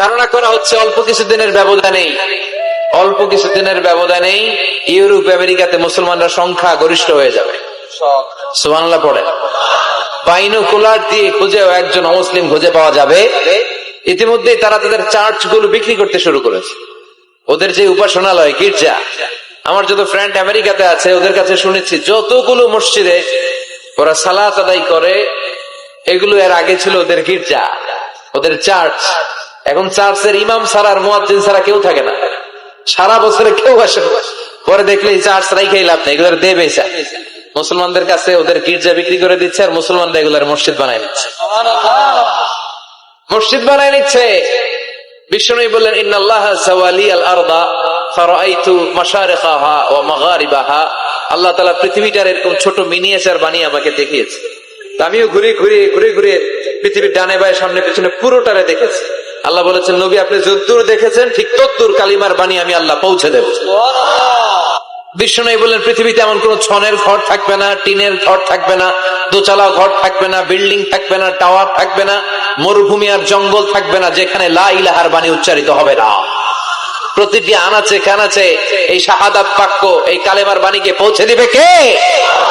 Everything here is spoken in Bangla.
ধারণা করা হচ্ছে অল্প কিছুদিনের ব্যবধানেই, অল্প কিছুদিনের ব্যবধানেই ইউরোপ, আমেরিকাতে মুসলমানরা সংখ্যা গরিষ্ঠ হয়ে যাবে। সুবাংলা পড়ে বাইনোকুলার দিয়ে খুঁজেও একজন অমুসলিম খুঁজে পাওয়া যাবে। ইতিমধ্যে তারা তাদের চার্চগুলো বিক্রি করতে শুরু করেছে। ওদের যে উপাসনালয়, গির্জা, আমার যত ফ্রেন্ড আমেরিকাতে আছে, ওদের কাছে শুনেছি, যতগুলো মসজিদে ওরা সালাত আদায় করে, এগুলো এর আগে ছিল ওদের গির্জা, ওদের চার্চ। এখন চার্চের ইমাম সারার মুয়াজ্জিন ছাড়া কেউ থাকে না। সারা বছরে কেউ আসে পরে দেখলে চার্চ রাইখাই লাভ নেই, এগুলোর দেবে মুসলমানদের কাছে ওদের গির্জা বিক্রি করে দিচ্ছে আর মুসলমানরা এগুলোর মসজিদ বানায় নিচ্ছে। মসজিদ বানায় নিচ্ছে। বিষ্ণু বললেন, ইন্নাল্লাহ সাওয়ালি আরদা ফারাইতু মাশারিকাহা ওয়া মাগারিবাহা। আল্লাহ তাআলা পৃথিবীটার এরকম ছোট মিনিয়েচার বানিয়ে আমাকে দেখিয়েছে। আমিও ঘুরে ঘুরে ঘুরে ঘুরে পৃথিবীর ডানে বায়ে সামনে পিছনে পুরোটারে দেখেছি। আল্লাহ বলেছেন, নবী, আপনি যদ্দূর দেখেছেন, ঠিক তদ্দূর কালিমার বাণী আমি আল্লাহ পৌঁছে দেব। বিষ্ণু বললেন, পৃথিবীতে এমন কোন ছনের ঘর থাকবে না, টিনের ঘর থাকবে না দোচালা ঘর থাকবে না, বিল্ডিং থাকবে না, টাওয়ার থাকবে না, মরুভূমি আর জঙ্গল থাকবে না, যেখানে লা বাণী উচ্চারিত হবে না। প্রতিটি আনাচে কানাচে এই শাহাদাত বাক্য, এই কালেমার বাণীকে পৌঁছে দিবে কে?